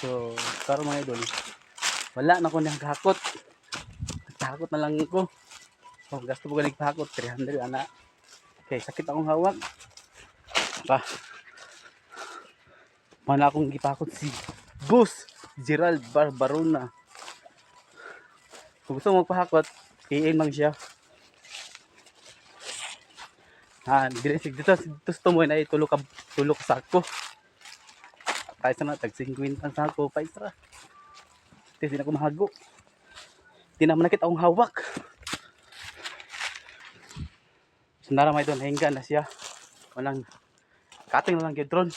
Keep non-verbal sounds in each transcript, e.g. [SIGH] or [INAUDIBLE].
So, karon mga idol, wala na ko nang kahakot. Kahakot na lang ko. So, gasto ko galing kahakot, 300 ana. Okay, sakit akong hawak. Pa. Mana akong gipakot si Boss Gerald Barbarona. Kung gusto mo magpahakot, i man siya. Ah, dito dito dito sa tumoy na tulo ka tulo ka sako. Kahit sa na tag 50 ang sako, pa isra. Hindi na ko mahago. Di naman nakita akong hawak. Sundara may doon, hingga na siya. Walang cutting na lang drone.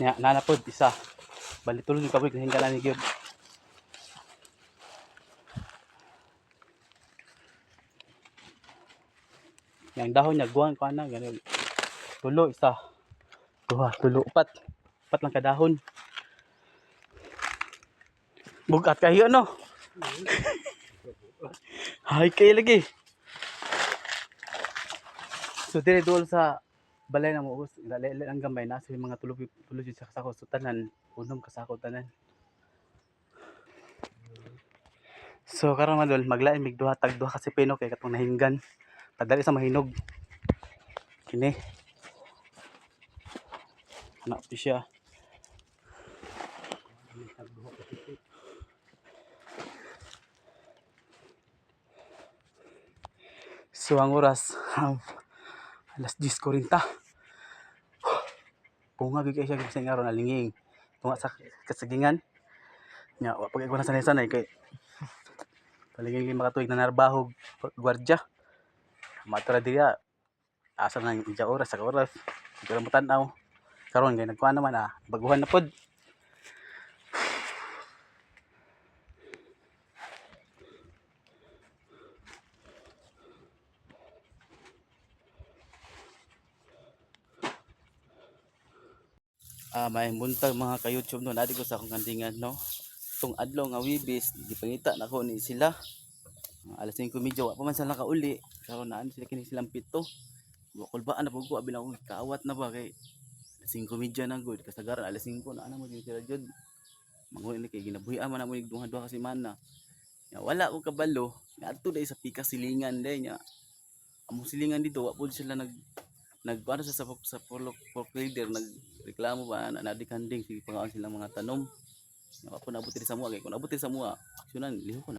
Nya nanapod isa. Bali tuloy yung kabig hingga na ni gyud. Yang dahon niya guwan ko ana ganun. Tulo isa. Duha, tulo upat. Upat lang kadahon. Bugat kayo no. [LAUGHS] Hay kayo lagi. So dire duol sa balay na mo us lalele ang gamay na sa mga tulo tulo sa kasako so tanan unom kasako tanan. So karon madol maglain mig duha tag duha kasi pino kay katong nahinggan. Padali sa mahinog. Kini. Anak pa siya. So ang oras um, alas 10.40. Bunga gid kay siya gid sa araw na linging. Tunga sa kasagingan. Nya wa pag ko na sanay sanay kay Paliging makatuig na narbahog gwardya. Matura diya. Asa nang ija oras sa oras. Hindi ko na matanaw. Karon kay nagkuha naman ah. Baguhan na pod. Ah, may buntag mga ka-YouTube no. Nadi ko sa akong kandingan no. Tung adlaw nga wibis, di pangita na ko ni sila. Alas 5 medyo wa pa man sila nakauli. Karon naan sila kini silang pito. Wa kulbaan na ko abi na akong kaawat na ba kay alas 5 medyo na gud kasagaran alas 5 na ana mo din sila jud. Mangulit ni kay ginabuhian man mo nig duha-duha kasi mana. Ya, wala ko kabalo. Adto dai sa pika silingan dai nya. Amo silingan dito wa pud sila nag nagpaano sa sa sa pork pork trader nagreklamo ba na nadikanding sige pangaon silang mga tanom. Nga po nabuti sa mua kay kung nabuti sa mua, aksyonan liho ko na.